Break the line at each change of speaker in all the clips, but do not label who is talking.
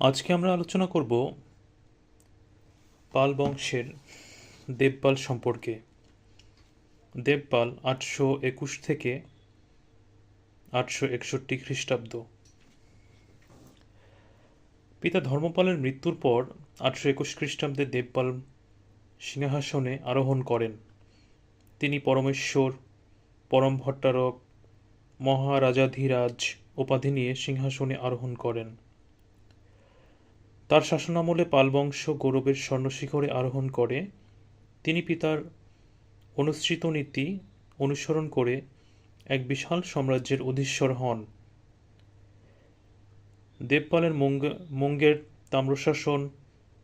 আজকে আমরা আলোচনা করব পাল বংশের দেবপাল সম্পর্কে। দেবপাল আটশো একুশ থেকে আটশো একষট্টি খ্রিস্টাব্দ। পিতা ধর্মপালের মৃত্যুর পর আটশো একুশ খ্রিস্টাব্দে দেবপাল সিংহাসনে আরোহণ করেন। তিনি পরমেশ্বর, পরম ভট্টারক, মহারাজাধিরাজ উপাধি নিয়ে সিংহাসনে আরোহণ করেন। তার শাসনামলে পালবংশ গৌরবের স্বর্ণশিখরে আরোহণ করে। তিনি পিতার অনুসৃত নীতি অনুসরণ করে এক বিশাল সাম্রাজ্যের অধীশ্বর হন। দেবপালের মঙ্গ- মঙ্গের তাম্রশাসন,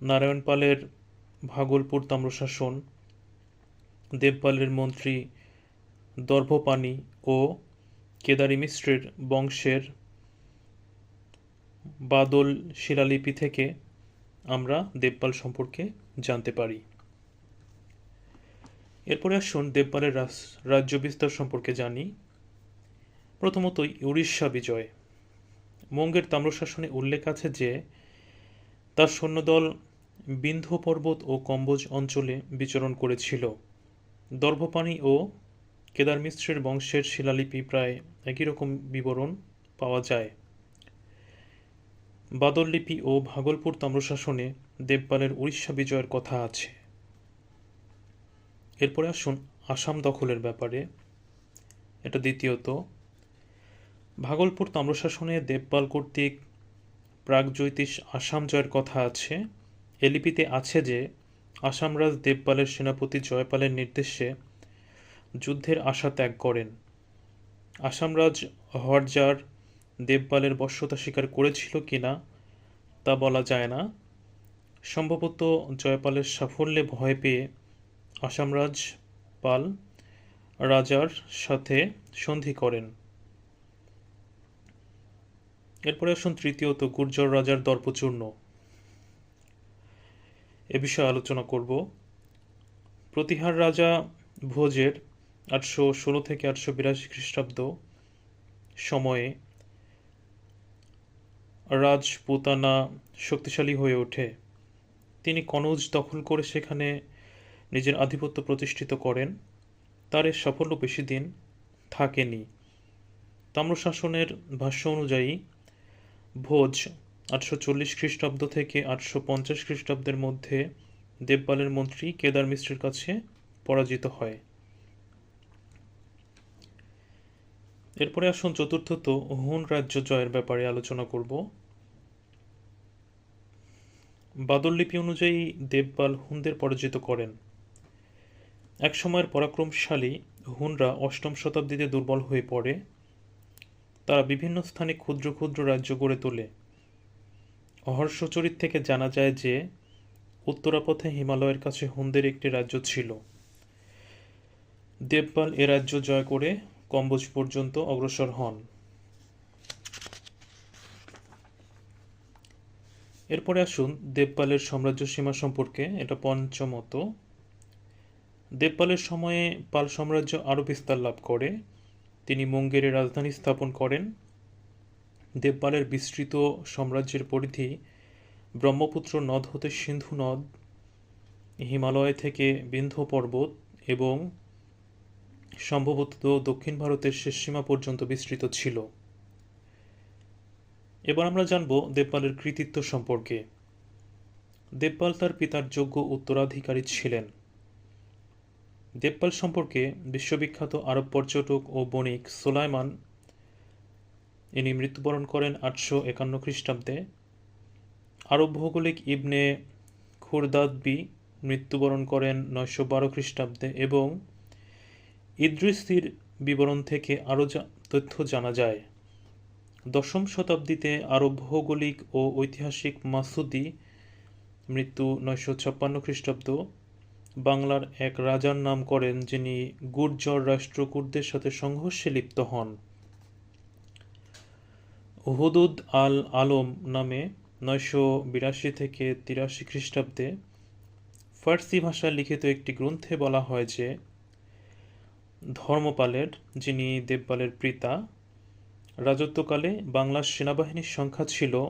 নারায়ণপালের ভাগলপুর তাম্রশাসন, দেবপালের মন্ত্রী দর্ভপাণি ও কেদারি মিশ্রের বংশের বাদল শিলালিপি থেকে আমরা দেবপাল সম্পর্কে জানতে পারি। এরপরে আসুন দেবপালের রাজ্য বিস্তার সম্পর্কে জানি। প্রথমত উড়িষ্যা বিজয়। মঙ্গের তাম্রশাসনে উল্লেখ আছে যে, তার সৈন্যদল বিন্ধ্য পর্বত ও কম্বোজ অঞ্চলে বিচরণ করেছিল। দর্ভপানি ও কেদার মিশ্রের বংশের শিলালিপি প্রায় একই রকম বিবরণ পাওয়া যায়। বাদল লিপি ও ভাগলপুর তাম্রশাসনে দেবপালের উড়িষ্যা বিজয়ের কথা আছে। এরপরে আসুন আসাম দখলের ব্যাপারে। এটা দ্বিতীয়ত। ভাগলপুর তাম্রশাসনে দেবপাল কর্তৃক প্রাগজ্যোতিষ আসাম জয়ের কথা আছে। এ লিপিতে আছে যে, আসামরাজ দেবপালের সেনাপতি জয়পালের নির্দেশে যুদ্ধের আশা ত্যাগ করেন। আসামরাজ হরজার দেবপালের বশ্যতা স্বীকার করেছিল কিনা তা বলা যায় না। সম্ভবত জয়পালের সাফল্যে ভয় পেয়ে আসামরাজ পাল রাজার সাথে সন্ধি করেন। এরপরে আসুন তৃতীয়ত গুর্জর রাজার দর্পচূর্ণ। এ বিষয়ে আলোচনা করব। প্রতিহার রাজা ভোজের আটশো ষোলো থেকে আটশো বিরাশি খ্রিস্টাব্দ সময়ে রাজপুতানা শক্তিশালী হয়ে ওঠে। তিনি কনৌজ দখল করে সেখানে নিজের আধিপত্য প্রতিষ্ঠিত করেন। তার এর সাফল্য বেশি দিন থাকেনি। তাম্রশাসনের ভাষ্য অনুযায়ী, ভোজ আটশো চল্লিশ খ্রিস্টাব্দ থেকে আটশো পঞ্চাশ খ্রিস্টাব্দের মধ্যে দেবপালের মন্ত্রী কেদার মিশ্রের কাছে পরাজিত হয়। এরপরে আসুন চতুর্থত হুন রাজ্য জয়ের ব্যাপারে আলোচনা করব। বাদল লিপি অনুযায়ী দেবপাল হুনদের পরাজিত করেন। এক সময়ের পরাক্রমশালী হুনরা অষ্টম শতাব্দীতে দুর্বল হয়ে পড়ে। তারা বিভিন্ন স্থানে ক্ষুদ্র ক্ষুদ্র রাজ্য গড়ে তোলে। অহর্ষচরিত থেকে জানা যায় যে, উত্তরাপথে হিমালয়ের কাছে হুনদের একটি রাজ্য ছিল। দেবপাল এ রাজ্য জয় করে কম্বোজ পর্যন্ত অগ্রসর হন। এরপরে আসুন দেবপালের সাম্রাজ্য সীমা সম্পর্কে, এটা পঞ্চমত। দেবপালের সময়ে পাল সাম্রাজ্য আরও বিস্তার লাভ করে। তিনি মঙ্গেরে রাজধানী স্থাপন করেন। দেবপালের বিস্তৃত সাম্রাজ্যের পরিধি ব্রহ্মপুত্র নদ হতে সিন্ধু নদ, হিমালয় থেকে বিন্ধ্য পর্বত এবং সম্ভবত দক্ষিণ ভারতের শেষ সীমা পর্যন্ত বিস্তৃত ছিল। এবার আমরা জানব দেবপালের কৃতিত্ব সম্পর্কে। দেবপাল তার পিতার যোগ্য উত্তরাধিকারী ছিলেন। দেবপাল সম্পর্কে বিশ্ববিখ্যাত আরব পর্যটক ও বণিক সোলাইমান ইনি মৃত্যুবরণ করেন আটশো একান্ন খ্রিস্টাব্দে। আরব ভৌগোলিক ইবনে খুরদাদবি মৃত্যুবরণ করেন নয়শো বারো খ্রিস্টাব্দে এবং ইদ্রিসির বিবরণ থেকে আরও তথ্য জানা যায়। দশম শতাব্দীতে আরব ভৌগোলিক ও ঐতিহাসিক মাসুদি মৃত্যু নয়শো ছাপ্পান্ন খ্রিস্টাব্দ। বাংলার এক রাজার নাম করেন যিনি গুর্জর রাষ্ট্রকূটদের সাথে সংঘর্ষে লিপ্ত হন। হুদুদ আল আলম নামে নয়শো বিরাশি থেকে তিরাশি খ্রিস্টাব্দে ফার্সি ভাষায় লিখিত একটি গ্রন্থে বলা হয় যে ধর্মপালের, যিনি দেবপালের পিতা, রাজত্বকালে বাংলার সেনাবাহিনীর সংখ্যা ছিল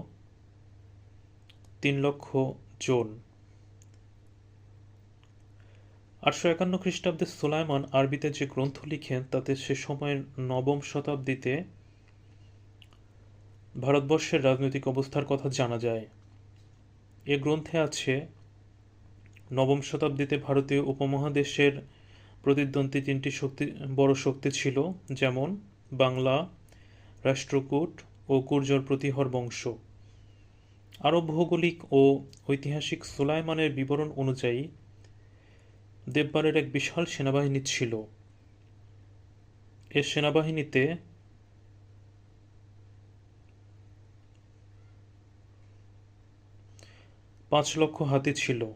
তিন লক্ষ জন। আটশো একান্ন খ্রিস্টাব্দে সোলাইমান আরবিতে যে গ্রন্থ লিখেন, তাতে সে সময়ের নবম শতাব্দীতে ভারতবর্ষের রাজনৈতিক অবস্থার কথা জানা যায়। এ গ্রন্থে আছে, নবম শতাব্দীতে ভারতীয় উপমহাদেশের প্রতিদ্বন্দ্বী তিনটি শক্তি, বড় শক্তি ছিল, যেমন বাংলা, রাষ্ট্রকূট ও কুর্জর প্রতিহর বংশ। আরব ভৌগোলিক ও ঐতিহাসিক সুলাইমানের বিবরণ অনুযায়ী, দেববারের এক বিশাল সেনাবাহিনী ছিল। এ সেনাবাহিনীতে পাঁচ লক্ষ হাতি ছিল।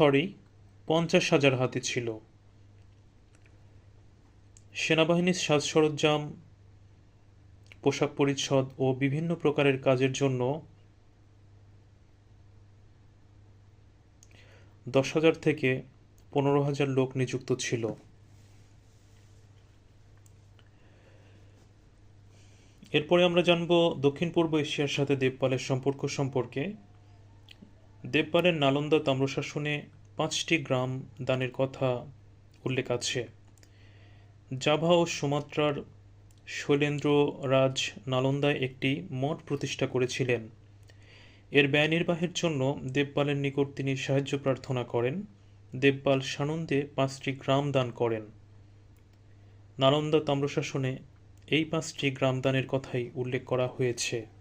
সরি, পঞ্চাশ হাজার হাতি ছিল। সেনাবাহিনীর সাজ সরঞ্জাম, পোশাক পরিচ্ছদ ও বিভিন্ন প্রকারের কাজের জন্য দশ হাজার থেকে পনেরো হাজার লোক নিযুক্ত ছিল। এরপরে আমরা জানব দক্ষিণ পূর্ব এশিয়ার সাথে দেবপালের সম্পর্ক সম্পর্কে। দেবপালের নালন্দা তাম্রশাসনে পাঁচটি গ্রাম দানের কথা উল্লেখ আছে। জাভা ও সুমাত্রার শৈলেন্দ্র রাজ নালন্দায় একটি মঠ প্রতিষ্ঠা করেছিলেন। এর ব্যয় নির্বাহের জন্য দেবপালের নিকট তিনি সাহায্য প্রার্থনা করেন। দেবপাল সানন্দে পাঁচটি গ্রাম দান করেন। নালন্দা তাম্রশাসনে এই পাঁচটি গ্রাম দানের কথাই উল্লেখ করা হয়েছে।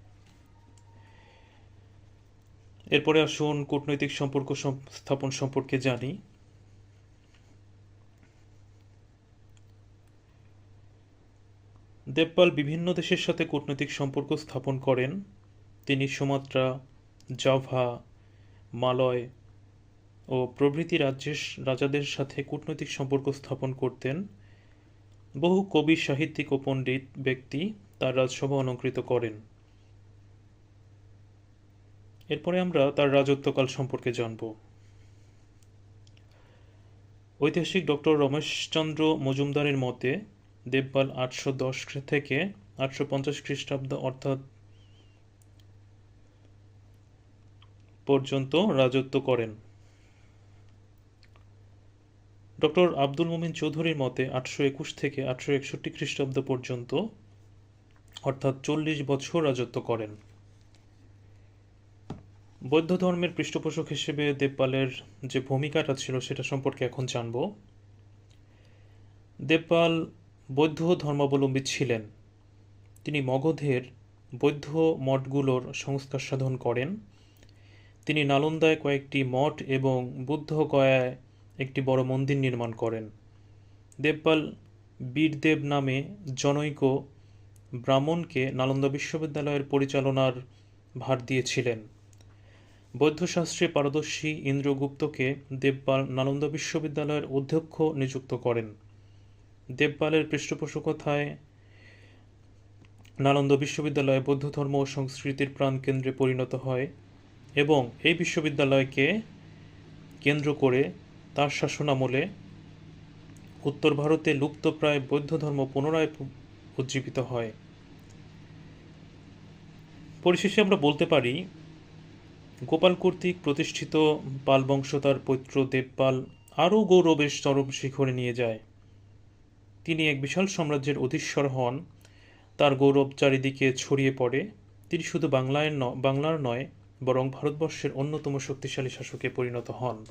এরপরে আসুন কূটনৈতিক সম্পর্ক স্থাপন সম্পর্কে জানি। দেবপাল বিভিন্ন দেশের সাথে কূটনৈতিক সম্পর্ক স্থাপন করেন। তিনি সুমাত্রা, জাভা, মালয় ও প্রভৃতি রাজ্যের রাজাদের সাথে কূটনৈতিক সম্পর্ক স্থাপন করতেন। বহু কবি, সাহিত্যিক ও পণ্ডিত ব্যক্তি তার রাজসভা অলঙ্কৃত করেন। এরপরে আমরা তার রাজত্বকাল সম্পর্কে জানব। ঐতিহাসিক ডক্টর রমেশচন্দ্র মজুমদারের মতে দেবপাল আটশো দশ থেকে আটশো পঞ্চাশ খ্রিস্টাব্দ অর্থাৎ পর্যন্ত রাজত্ব করেন। ডক্টর আব্দুল মোমিন চৌধুরীর মতে, আটশো একুশ থেকে আটশো একষট্টি খ্রিস্টাব্দ পর্যন্ত অর্থাৎ চল্লিশ বছর রাজত্ব করেন। বৌদ্ধ ধর্মের পৃষ্ঠপোষক হিসেবে দেবপালের যে ভূমিকাটা ছিল সেটা সম্পর্কে এখন জানব। দেবপাল বৌদ্ধ ধর্মাবলম্বী ছিলেন। তিনি মগধের বৌদ্ধ মঠগুলোর সংস্কার সাধন করেন। তিনি নালন্দায় কয়েকটি মঠ এবং বুদ্ধ গয়ায় একটি বড় মন্দির নির্মাণ করেন। দেবপাল বীরদেব নামে জনৈক ব্রাহ্মণকে নালন্দা বিশ্ববিদ্যালয়ের পরিচালনার ভার দিয়েছিলেন। বৌদ্ধশাস্ত্রে পারদর্শী ইন্দ্রগুপ্তকে দেবপাল নালন্দা বিশ্ববিদ্যালয়ের অধ্যক্ষ নিযুক্ত করেন। দেবপালের পৃষ্ঠপোষকতায় নালন্দা বিশ্ববিদ্যালয় বৌদ্ধ ধর্ম ও সংস্কৃতির প্রাণকেন্দ্রে পরিণত হয় এবং এই বিশ্ববিদ্যালয়কে কেন্দ্র করে তার শাসনামলে উত্তর ভারতে লুপ্তপ্রায় বৌদ্ধ ধর্ম পুনরায় উজ্জীবিত হয়। পরিশেষে আমরা বলতে পারি গোপাল কর্তৃক প্রতিষ্ঠিত পাল বংশ তার পৈত্র দেবপাল আরও গৌরবের চরম শিখরে নিয়ে যায়। তিনি এক বিশাল সাম্রাজ্যের অধীশ্বর হন। তার গৌরব চারিদিকে ছড়িয়ে পড়ে। তিনি শুধু বাংলায় বাংলার নয়, বরং ভারতবর্ষের অন্যতম শক্তিশালী শাসকে পরিণত হন।